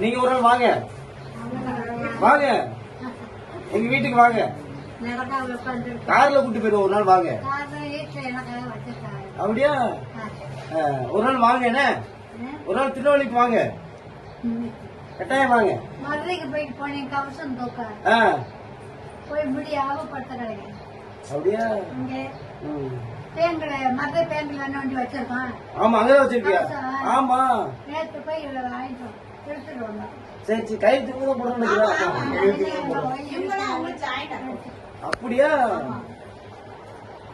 நீங்க ஒரு நாள் வாங்க. வாங்க. எங்க வீட்டுக்கு வாங்க. கார்ல கூட்டு போயிருவோம் ஒரு நாள் வாங்க. அப்படியா? ஒரு நாள் வாங்க என்ன? ஒரு நாள் திருநெல்வேலிக்கு வாங்க. கட்டாயம் வாங்க. அப்படியா. பேங்கில் மதுரை பேங்கில் வச்சிருக்கோம் ஆமா அங்கதான் வச்சிருக்கியா? ஆமா. நேற்று போய் வாங்கிட்டோம். சரி சரி கை திரும்ப போடணும் அப்படியா?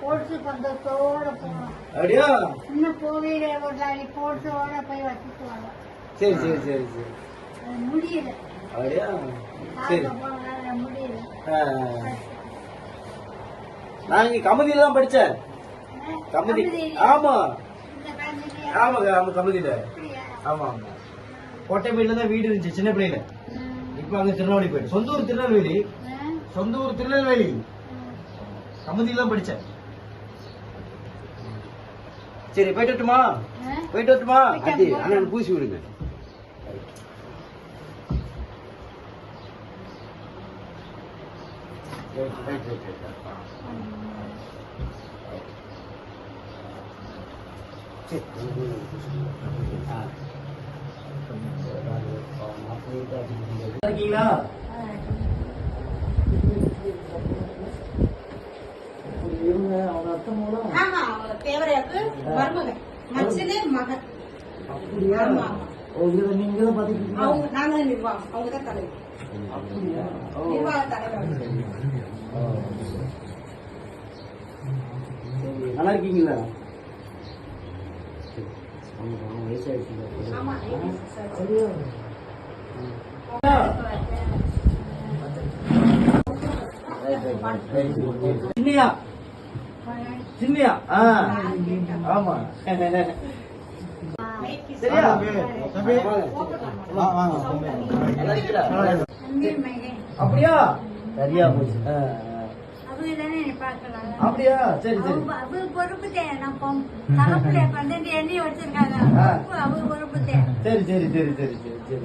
போட்டு பந்தத்தோட போனோம் அப்படியா? இன்னும் கோவில ஒரு நாளை போட்டோட போய் வச்சுட்டு வந்தோம் சரி சரி சரி சரி. முடியல. அப்படியா? சரி. முடியல. நான் இங்க கமதியில தான் படிச்சேன் கமதி. ஆமா. ஆமாங்க ஆமா கமதியில? ஆமா ஆமா. கோட்டைப்பேட்டில தான் வீடு இருந்துச்சு சின்ன பிள்ளையில. இப்போ இப்ப அங்க திருநெல்வேலி போயிட்டு சொந்த ஊர் திருநெல்வேலி. சொந்த ஊர் திருநெல்வேலி. ம். தான் படிச்சேன். சரி போயிட்டு வரட்டுமா? போயிட்டு வரட்டுமா? ஆண்டி அண்ணன் பூசி விடுங்க. சரி. இருக்கீங்களா? நல்லா இருக்கீங்களா சரி. ஆமா, ஆமா, வயசாயிடுச்சுல. ஆமா ஆ, சார். சரியா? சின்னியா சின்னியா ஆ. ஆமா. சரியா? அப்படியா? சரியா போச்சு. அப்படியா? சரி சரி. பொறுப்பு பன்னெண்டு வச்சிருக்காங்க. பொறுப்பு தேன் சரி சரி சரி சரி சரி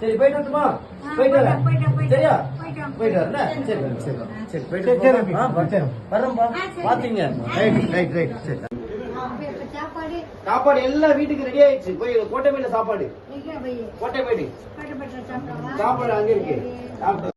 சரி. போயிட்டு வரட்டுமா? ஆ, போயிட்டு வரேன். போயிட்டு, போயிட்டு. சரியா? போயிட்டு வா. போயிட்டு வரேன் சரி சரி சரி போயிட்டு சரி, சரி, வரேன். ஆ, சரி. வரேன்பா ஆ, சரி. பாத்தீங்க. ரைட் ரைட் ரைட் சரி. அவங்க இப்ப சாப்பாடு. சாப்பாடு எல்லாம் வீட்டுக்கு ரெடி ஆயிடுச்சு. போய் கோட்டைமேல சாப்பாடு. எங்க போய்? கோட்டைமேடு பட்டு பட்டு சாப்பிடவா? சாப்பாடு அங்க இருக்கு.